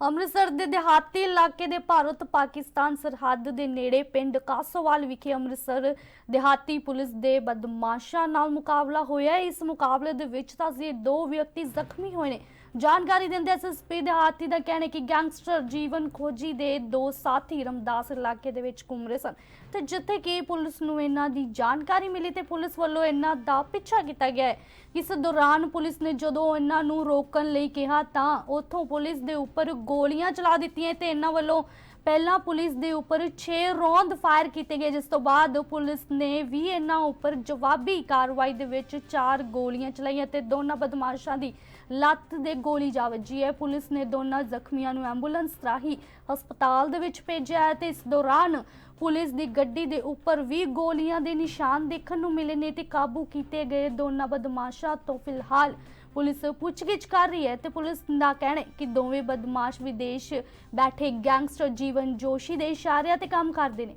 ਅੰਮ੍ਰਿਤਸਰ ਦੇ ਦਿਹਾਤੀ ਇਲਾਕੇ ਦੇ ਭਾਰਤ ਪਾਕਿਸਤਾਨ ਸਰਹੱਦ ਦੇ ਨੇੜੇ ਪਿੰਡ ਕਾਸੋਵਾਲ ਵਿਖੇ ਅੰਮ੍ਰਿਤਸਰ ਦਿਹਾਤੀ ਪੁਲਿਸ ਦੇ ਬਦਮਾਸ਼ਾਂ ਨਾਲ ਮੁਕਾਬਲਾ ਹੋਇਆ ਇਸ ਮੁਕਾਬਲੇ ਦੇ ਵਿੱਚ ਤਾਂ ਸੀ ਦੋ ਵਿਅਕਤੀ ਜ਼ਖਮੀ ਹੋਏ ਨੇ। ਜਾਣਕਾਰੀ ਦਿੰਦੇ ਐਸਐਸਪੀ ਦਿਹਾਤੀ ਦਾ ਕਹਿਣਾ ਕਿ ਗੈਂਗਸਟਰ ਜੀਵਨ ਖੋਜੀ ਦੇ ਦੋ ਸਾਥੀ ਰਮਦਾਸ ਇਲਾਕੇ ਦੇ ਵਿੱਚ ਘੁੰਮ ਰਹੇ ਸਨ। ਤੇ ਜਿੱਥੇ ਕਿ ਪੁਲਿਸ ਨੂੰ ਇਹਨਾਂ ਦੀ ਜਾਣਕਾਰੀ ਮਿਲੀ ਤੇ ਪੁਲਿਸ ਵੱਲੋਂ ਇਹਨਾਂ ਦਾ ਪਿੱਛਾ ਕੀਤਾ ਗਿਆ ਹੈ। ਇਸ ਦੌਰਾਨ ਪੁਲਿਸ ਨੇ ਜਦੋਂ ਇਹਨਾਂ ਨੂੰ ਰੋਕਣ ਲਈ ਕਿਹਾ ਤਾਂ ਉੱਥੋਂ ਪੁਲਿਸ ਦੇ ਉੱਪਰ ਗੋਲੀਆਂ ਚਲਾ ਦਿੱਤੀਆਂ ਤੇ ਇਹਨਾਂ ਵੱਲੋਂ ਪਹਿਲਾਂ ਪੁਲਿਸ ਦੇ ਉੱਪਰ 6 ਰੌਂਦ ਫਾਇਰ ਕੀਤੇ ਗਏ, ਜਿਸ ਤੋਂ ਬਾਅਦ ਪੁਲਿਸ ਨੇ ਵੀ ਇਹਨਾਂ ਉੱਪਰ ਜਵਾਬੀ ਕਾਰਵਾਈ ਦੇ ਵਿੱਚ ਚਾਰ ਗੋਲੀਆਂ ਚਲਾਈਆਂ ਤੇ ਦੋਨਾਂ ਬਦਮਾਸ਼ਾਂ ਦੀ ਲੱਤ ਦੇ ਗੋਲੀ ਜਾ ਵੱਜੀ ਹੈ। ਪੁਲਿਸ ਨੇ ਦੋਨਾਂ ਜ਼ਖਮੀਆਂ ਨੂੰ ਐਂਬੂਲੈਂਸ ਰਾਹੀਂ ਹਸਪਤਾਲ ਦੇ ਵਿੱਚ ਭੇਜਿਆ ਹੈ ਤੇ ਇਸ ਦੌਰਾਨ ਪੁਲਿਸ ਦੀ ਗੱਡੀ ਦੇ ਉੱਪਰ ਵੀ ਗੋਲੀਆਂ ਦੇ ਨਿਸ਼ਾਨ ਦੇਖਣ ਨੂੰ ਮਿਲੇ ਨੇ ਤੇ ਕਾਬੂ ਕੀਤੇ ਗਏ ਦੋਨਾਂ ਬਦਮਾਸ਼ਾਂ ਤੋਂ ਫਿਲਹਾਲ ਪੁਲਿਸ ਪੁੱਛਗਿੱਛ ਕਰ ਰਹੀ ਹੈ ਤੇ ਪੁਲਿਸ ਦਾ ਕਹਿਣਾ ਹੈ ਕਿ ਦੋਵੇਂ ਬਦਮਾਸ਼ ਵਿਦੇਸ਼ ਬੈਠੇ ਗੈਂਗਸਟਰ ਜੀਵਨ ਜੋਸ਼ੀ ਦੇ ਇਸ਼ਾਰਿਆਂ ਤੇ ਕੰਮ ਕਰਦੇ ਨੇ।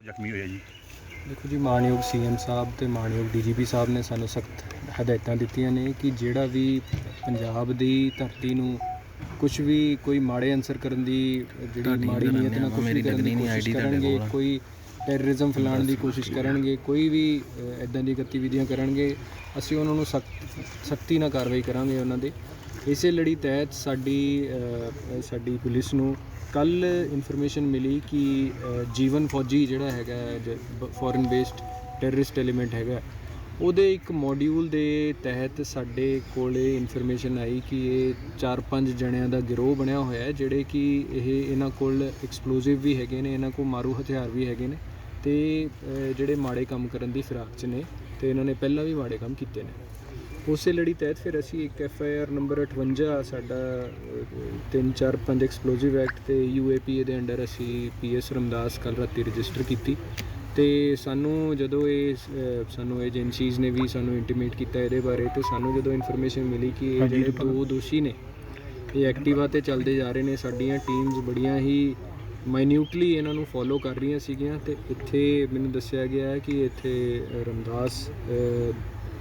ਜ਼ਖਮੀ ਹੋਇਆ ਜੀ। ਦੇਖੋ ਜੀ ਮਾਨਯੋਗ ਸੀਐਮ ਸਾਹਿਬ ਤੇ ਮਾਨਯੋਗ ਡੀਜੀਪੀ ਸਾਹਿਬ ਨੇ ਸਾਨੂੰ ਸਖਤ ਹਦਾਇਤਾਂ ਦਿੱਤੀਆਂ ਨੇ ਕਿ ਜਿਹੜਾ ਵੀ ਪੰਜਾਬ ਦੀ ਧਰਤੀ ਨੂੰ ਕੁਝ ਵੀ ਕੋਈ ਮਾੜੇ ਅਨਸਰ ਕਰਨ ਦੀ ਜਿਹੜੀ ਮਾੜੀ ਨੀਅਤ ਨਾਲ ਕੁਝ ਵੀ ਕਰਨ ਦੀ ਕੋਸ਼ਿਸ਼ ਕਰਨਗੇ ਕੋਈ ਟੈਰਰਿਜ਼ਮ ਫੈਲਾਉਣ ਦੀ ਕੋਸ਼ਿਸ਼ ਕਰਨਗੇ ਕੋਈ ਵੀ ਇਦਾਂ ਦੀ ਗਤੀਵਿਧੀਆਂ ਕਰਨਗੇ ਅਸੀਂ ਉਹਨਾਂ ਨੂੰ ਸਖਤ ਸਖਤੀ ਨਾਲ ਕਾਰਵਾਈ ਕਰਾਂਗੇ ਉਹਨਾਂ ਦੇ। ਇਸੇ ਲੜੀ ਤਹਿਤ ਸਾਡੀ ਸਾਡੀ ਪੁਲਿਸ ਨੂੰ ਕੱਲ ਇਨਫੋਰਮੇਸ਼ਨ ਮਿਲੀ ਕਿ ਜੀਵਨ ਫੌਜੀ ਜਿਹੜਾ ਹੈਗਾ ਫੋਰਨ ਬੇਸਡ ਟੈਰਰਿਸਟ ਐਲੀਮੈਂਟ ਹੈਗਾ ਉਹਦੇ ਇੱਕ ਮੋਡਿਊਲ ਦੇ ਤਹਿਤ ਸਾਡੇ ਕੋਲੇ ਇਨਫੋਰਮੇਸ਼ਨ ਆਈ ਕਿ ਇਹ 4-5 ਜਣਿਆਂ ਦਾ ਗਿਰੋਹ ਬਣਿਆ ਹੋਇਆ ਹੈ ਜਿਹੜੇ ਕਿ ਇਹ ਇਹਨਾਂ ਕੋਲ ਐਕਸਪਲੋਸਿਵ ਵੀ ਹੈਗੇ ਨੇ ਇਹਨਾਂ ਕੋਲ ਮਾਰੂ ਹਥਿਆਰ ਵੀ ਹੈਗੇ ਨੇ। ਤੇ ਅ, ਜਿਹੜੇ ਮਾੜੇ ਕੰਮ ਕਰਨ ਦੀ ਫਿਰਾਕ 'ਚ ਨੇ ਤੇ ਇਹਨਾਂ ਨੇ ਪਹਿਲਾਂ ਵੀ ਮਾੜੇ ਕੰਮ ਕੀਤੇ ਨੇ। ਉਸੇ ਲੜੀ ਤਹਿਤ ਫਿਰ ਅਸੀਂ ਇੱਕ ਐਫ ਆਈ ਆਰ ਨੰਬਰ 58 ਸਾਡਾ 345 ਐਕਸਪਲੋਸਿਵ ਐਕਟ ਤੇ ਯੂਏਪੀਏ ਦੇ ਅੰਡਰ ਅਸੀਂ ਪੀਐਸ ਰਮਦਾਸ ਕੱਲ ਰਾਤੀ ਰਜਿਸਟਰ ਕੀਤੀ ਤੇ ਸਾਨੂੰ ਜਦੋਂ ਇਹ ਸਾਨੂੰ ਏਜੰਸੀਜ਼ ਨੇ ਵੀ ਸਾਨੂੰ ਇੰਟੀਮੇਟ ਕੀਤਾ ਇਹਦੇ ਬਾਰੇ ਤੇ ਸਾਨੂੰ ਜਦੋਂ ਇਨਫੋਰਮੇਸ਼ਨ ਮਿਲੀ ਕਿ ਇਹ ਜਿਹੜੇ ਦੋ ਦੋਸ਼ੀ ਨੇ ਇਹ ਐਕਟਿਵਾ ਤੇ ਚੱਲਦੇ ਜਾ ਰਹੇ ਨੇ ਸਾਡੀਆਂ ਟੀਮਸ ਬੜੀਆਂ ਹੀ ਮਾਈਨਿਊਟਲੀ ਇਹਨਾਂ ਨੂੰ ਫੋਲੋ ਕਰ ਰਹੀਆਂ ਸੀਗੀਆਂ ਤੇ ਇੱਥੇ ਮੈਨੂੰ ਦੱਸਿਆ ਗਿਆ ਹੈ ਕਿ ਇੱਥੇ ਰਮਦਾਸ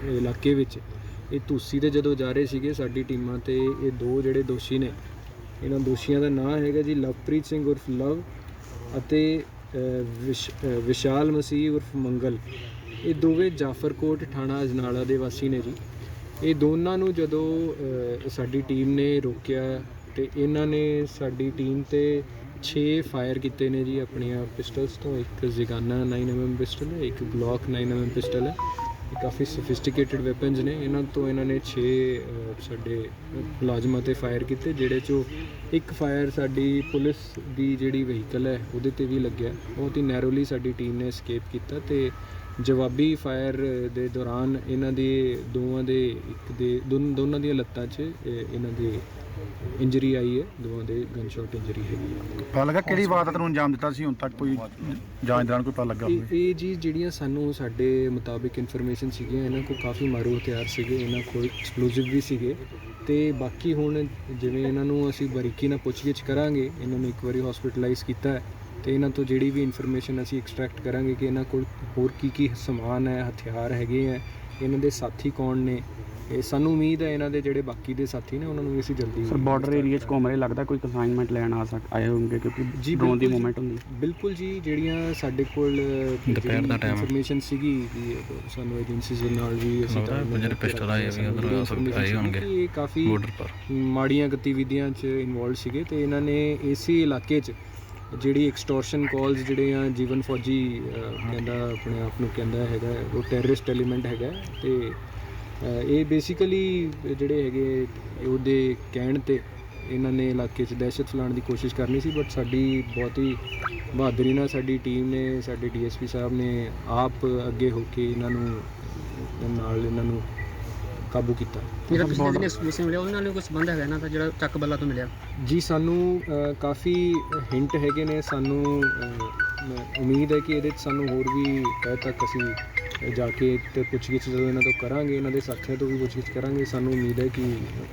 ਇਲਾਕੇ ਵਿੱਚ ਇਹ ਤੁਸੀਂ ਤੇ ਜਦੋਂ ਜਾ ਰਹੇ ਸੀਗੇ ਸਾਡੀ ਟੀਮਾਂ ਤੇ ਇਹ ਦੋ ਜਿਹੜੇ ਦੋਸ਼ੀ ਨੇ, ਇਹਨਾਂ ਦੋਸ਼ੀਆਂ ਦਾ ਨਾਮ ਹੈਗਾ ਜੀ ਲਵਪ੍ਰੀਤ ਸਿੰਘ ਉਰਫ ਲਵ ਅਤੇ ਵਿਸ਼- ਵਿਸ਼ਾਲ ਮਸੀਹ ਉਰਫ ਮੰਗਲ। ਇਹ ਦੋਵੇਂ ਜਾਫਰਕੋਟ ਥਾਣਾ ਅਜਨਾਲਾ ਦੇ ਵਾਸੀ ਨੇ ਜੀ। ਇਹ ਦੋਨਾਂ ਨੂੰ ਜਦੋਂ ਸਾਡੀ ਟੀਮ ਨੇ ਰੋਕਿਆ ਤੇ ਇਹਨਾਂ ਨੇ ਸਾਡੀ ਟੀਮ ਤੇ 6 ਫਾਇਰ ਕੀਤੇ ਨੇ ਜੀ ਆਪਣੀਆਂ ਪਿਸਟਲਸ ਤੋਂ। ਇੱਕ ਜ਼ਿਗਾਨਾ 9mm ਪਿਸਟਲ ਹੈ, ਇੱਕ ਗਲੌਕ 9mm ਪਿਸਟਲ ਹੈ। ਇਹ ਕਾਫੀ ਸੋਫਿਸਟੀਕੇਟਿਡ ਵੈਪਨਸ ਨੇ। ਇਹਨਾਂ ਤੋਂ ਇਹਨਾਂ ਨੇ 6 ਸਾਡੇ ਮੁਲਾਜ਼ਮਾਂ ਤੇ ਫਾਇਰ ਕੀਤੇ, ਜਿਹੜੇ ਚੋਂ ਇੱਕ ਫਾਇਰ ਸਾਡੀ ਪੁਲਿਸ ਦੀ ਜਿਹੜੀ ਵਹੀਕਲ ਹੈ, ਉਹਦੇ ਤੇ ਵੀ ਲੱਗਿਆ। ਬਹੁਤ ਹੀ ਨੈਰੋਲੀ ਸਾਡੀ ਟੀਮ ਨੇ escape ਕੀਤਾ ਤੇ ਜਵਾਬੀ ਫਾਇਰ ਦੇ ਦੌਰਾਨ ਇਹਨਾਂ ਦੇ ਦੋਵਾਂ ਦੇ, ਇੱਕ ਦੇ, ਦੋਨ- ਦੋਨਾਂ ਦੀਆਂ ਲੱਤਾਂ 'ਚ ਇਹਨਾਂ ਦੇ ਇੰਜਰੀ ਆਈ ਹੈ ਦੋਵਾਂ ਦੇ ਗਨ ਸ਼ਾਟ ਇੰਜਰੀ ਹੈਗੀ ਹੈ। ਪਤਾ ਲੱਗਾ ਕਿਹੜੀ ਵਾਰਦਾਤ ਨੂੰ ਅੰਜਾਮ ਦਿੱਤਾ ਸੀ ਹੁਣ ਤੱਕ ਕੋਈ ਜਾਂਚ ਦੌਰਾਨ ਕੋਈ ਪਤਾ ਲੱਗਾ ਇਹ ਹੋਵੇ। ਇਹ ਜੀ ਜਿਹੜੀਆਂ ਸਾਨੂੰ ਸਾਡੇ ਮੁਤਾਬਿਕ ਇਨਫੋਰਮੇਸ਼ਨ ਸੀਗੀਆਂ ਇਹਨਾਂ ਕੋਲ ਕਾਫੀ ਮਾਰੂ ਹਥਿਆਰ ਸੀਗੇ ਇਹਨਾਂ ਕੋਲ ਐਕਸਪਲੋਸਿਵ ਵੀ ਸੀਗੇ ਤੇ ਬਾਕੀ ਹੁਣ ਜਿਵੇਂ ਇਹਨਾਂ ਨੂੰ ਅਸੀਂ ਬਾਰੀਕੀ ਨਾਲ ਪੁੱਛਗਿੱਛ ਕਰਾਂਗੇ ਇਹਨਾਂ ਨੂੰ ਇੱਕ ਵਾਰੀ ਹਸਪੀਟਲਾਈਜ਼ ਕੀਤਾ ਹੈ ਤੇ ਇਹਨਾਂ ਤੋਂ ਜਿਹੜੀ ਵੀ ਇਨਫੋਰਮੇਸ਼ਨ ਅਸੀਂ ਐਕਸਟ੍ਰੈਕਟ ਕਰਾਂਗੇ ਕਿ ਇਹਨਾਂ ਕੋਲ ਹੋਰ ਕੀ ਕੀ ਸਮਾਨ ਹੈ ਹਥਿਆਰ ਹੈਗੇ ਹੈ ਇਹਨਾਂ ਦੇ ਸਾਥੀ ਕੌਣ ਨੇ? ਇਹ ਸਾਨੂੰ ਉਮੀਦ ਹੈ ਇਹਨਾਂ ਦੇ ਜਿਹੜੇ ਬਾਕੀ ਦੇ ਸਾਥੀ ਨੇ ਉਹਨਾਂ ਨੂੰ ਵੀ ਅਸੀਂ ਜਲਦੀ ਸਰ ਬਾਰਡਰ ਏਰੀਆ 'ਚ ਘੁੰਮ ਰਹੇ ਲੱਗਦਾ ਕੋਈ ਕਨਸਾਈਨਮੈਂਟ ਲੈਣ ਆ ਸਕ ਆਏ ਹੋਣਗੇ ਕਿਉਂਕਿ ਜੀ, ਡਰੋਨ ਦੀ ਬਿਲਕੁਲ ਜੀ। ਮੂਵਮੈਂਟ ਹੁੰਦੀ। ਬਿਲਕੁਲ ਜੀ ਜਿਹੜੀਆਂ ਸਾਡੇ ਕੋਲ ਦੁਪਹਿਰ ਦਾ ਟਾਈਮ ਇਨਫੋਰਮੇਸ਼ਨ ਸੀਗੀ ਕਿ ਸਾਨੂੰ ਏਜੰਸੀਜ਼ ਦੇ ਨਾਲ ਵੀ ਅਸੀਂ ਜਿਹੜੇ ਪਿਸਟਲ ਆਏ ਵੀ information ਆਏ ਹੋਣਗੇ ਇਹ ਕਾਫੀ ਬਾਰਡਰ ਪਰ। ਮਾੜੀਆਂ ਗਤੀਵਿਧੀਆਂ 'ਚ ਇਨਵੋਲਵ ਸੀਗੇ ਤੇ ਇਹਨਾਂ ਨੇ ਇਸੇ ਇਲਾਕੇ 'ਚ ਜਿਹੜੀ ਐਕਸਟੋਰਸ਼ਨ ਕਾਲਸ ਜਿਹੜੇ ਆ ਜੀਵਨ ਫੌਜੀ ਅਹ, ਕਹਿੰਦਾ ਆਪਣੇ ਆਪ ਨੂੰ ਕਹਿੰਦਾ ਹੈਗਾ ਉਹ ਟੈਰਰਿਸਟ ਐਲੀਮੈਂਟ ਹੈਗਾ ਤੇ ਇਹ ਬੇਸਿਕਲੀ ਜਿਹੜੇ ਹੈਗੇ ਉਹਦੇ ਕਹਿਣ ਤੇ ਇਹਨਾਂ ਨੇ ਇਲਾਕੇ 'ਚ ਦਹਿਸ਼ਤ ਫੈਲਾਉਣ ਦੀ ਕੋਸ਼ਿਸ਼ ਕਰਨੀ ਸੀ ਬਟ ਸਾਡੀ ਬਹੁਤ ਹੀ ਬਹਾਦਰੀ ਨਾਲ ਸਾਡੀ ਟੀਮ ਨੇ ਸਾਡੇ ਡੀਐਸਪੀ ਸਾਹਿਬ ਨੇ ਆਪ ਅੱਗੇ ਹੋ ਕੇ ਇਹਨਾਂ ਨੂੰ ਨਾਲ ਇਹਨਾਂ ਨੂੰ ਕਾਬੂ ਕੀਤਾ। ਜਿਹੜਾ ਪਿਛਲੇ ਦਿਨ ਐਕਸਪਲੋਸ਼ਨ ਮਿਲਿਆ ਉਹਦੇ ਨਾਲ ਵੀ ਕੋਈ ਸੰਬੰਧ ਹੈਗਾ ਇਹਨਾਂ ਦਾ ਜਿਹੜਾ ਚੱਕ ਬੱਲਾ ਤੋਂ ਮਿਲਿਆ। ਜੀ ਸਾਨੂੰ ਅ, ਕਾਫੀ ਹਿੰਟ ਹੈਗੇ ਨੇ ਸਾਨੂੰ ਅ, ਮ- ਉਮੀਦ ਹੈ ਕਿ ਇਹਦੇ 'ਚ ਸਾਨੂੰ ਹੋਰ ਵੀ ਤਹਿ ਤੱਕ ਅਸੀਂ ਜਾ ਕੇ ਤੇ ਪੁੱਛਗਿੱਛ ਜਦੋਂ ਇਹਨਾਂ ਤੋਂ ਕਰਾਂਗੇ ਇਹਨਾਂ ਦੇ ਸਾਥੀਆਂ ਤੋਂ ਵੀ ਪੁੱਛਗਿੱਛ ਕਰਾਂਗੇ ਸਾਨੂੰ ਉਮੀਦ ਹੈ ਕਿ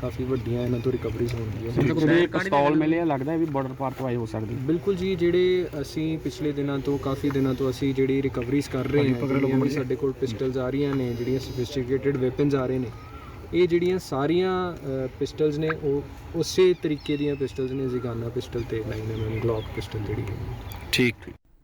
ਕਾਫੀ ਵੱਡੀਆਂ ਇਹਨਾਂ ਤੋਂ ਰਿਕਵਰੀਜ਼ ਹੋਣਗੀਆਂ। ਜਿਹੜੇ ਪਿਸਤੌਲ ਮਿਲੇ ਆ ਲੱਗਦਾ ਵੀ ਬਾਰਡਰ ਪਾਰ ਤੋਂ ਆਏ ਹੋ ਸਕਦੇ। ਬਿਲਕੁਲ ਜੀ ਜਿਹੜੇ ਅਸੀਂ ਪਿਛਲੇ ਦਿਨਾਂ ਤੋਂ ਕਾਫੀ ਦਿਨਾਂ ਤੋਂ ਅਸੀਂ ਜਿਹੜੀ ਰਿਕਵਰੀਜ਼ ਕਰ ਰਹੇ ਹਾਂ ਜਿਹੜੀਆਂ ਵੀ ਸਾਡੇ ਕੋਲ ਪਿਸਟਲਸ ਆ ਰਹੀਆਂ ਨੇ ਜਿਹੜੀਆਂ ਸੋਫਿਸਟੀਕੇਟਿਡ ਵੈਪਨਸ ਆ ਰਹੇ ਨੇ ਇਹ ਜਿਹੜੀਆਂ ਸਾਰੀਆਂ ਪਿਸਟਲਸ ਨੇ, ਉਹ ਉਸੇ ਤਰੀਕੇ ਦੀਆਂ ਪਿਸਟਲਸ ਨੇ ਜ਼ਿਗਾਨਾ ਪਿਸਟਲ ਤੇ 9mm ਗਲੌਕ ਪਿਸਟਲ ਜਿਹੜੀ ਹੈ। ਠੀਕ।